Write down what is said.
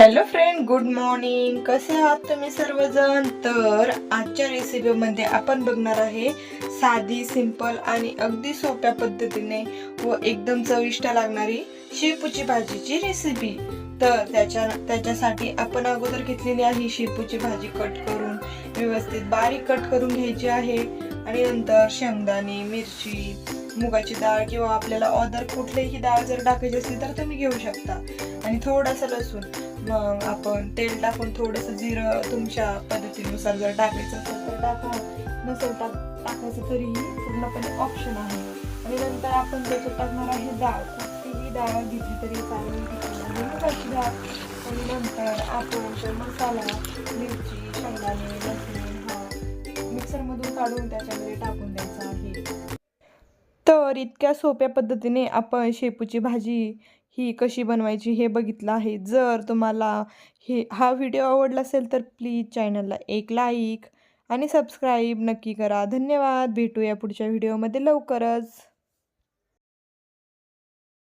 Hello friend good morning. कसे आहात तुम्ही सर्वजण? तर आजच्या रेसिपीमध्ये आपण बघणार आहे साधी सिंपल आणि अगदी सोप्या पद्धतीने व एकदम चविष्ट लागणारी शेपूची भाजीची रेसिपी तर त्याच्या त्याच्यासाठी आपण अगोदर घेतलेली आहे शेपूची भाजी कट करून व्यवस्थित बारीक कट करून घ्यायची आहे. आणि नंतर शेंगदाणे मिरची मुगाची डाळ किंवा आपल्याला अदर कुठलीही डाळ जर टाकायची असली तर तुम्ही घेऊ शकता. आणि थोडासा लसूण मग आपण तेल टाकून थोडंसं जिरं तुमच्या पद्धतीनुसार जर टाकायचं असेल तर टाका. नसेल टाक टाकायचं तरीही पूर्णपणे ऑप्शन आहे. आणि नंतर आपण त्याच्यात टाकणार आहे डाळ कुठलीही डाळ घेतली तरी चालेल. घेतली मुगाची डाळ. आणि नंतर आपण मसाला मिरची शेंगदाणे लसूण हा मिक्सरमधून काढून त्याच्यामध्ये टाकून द्यायचा आहे. तर इतक्या सोप्या पद्धतीने आपण शेपूची भाजी ही कशी बनवायची हे बघितलं आहे. जर तुम्हाला हे हा व्हिडिओ आवडला असेल तर प्लीज चॅनलला एक लाईक आणि सबस्क्राईब नक्की करा. धन्यवाद. भेटूया पुढच्या व्हिडिओमध्ये लवकरच.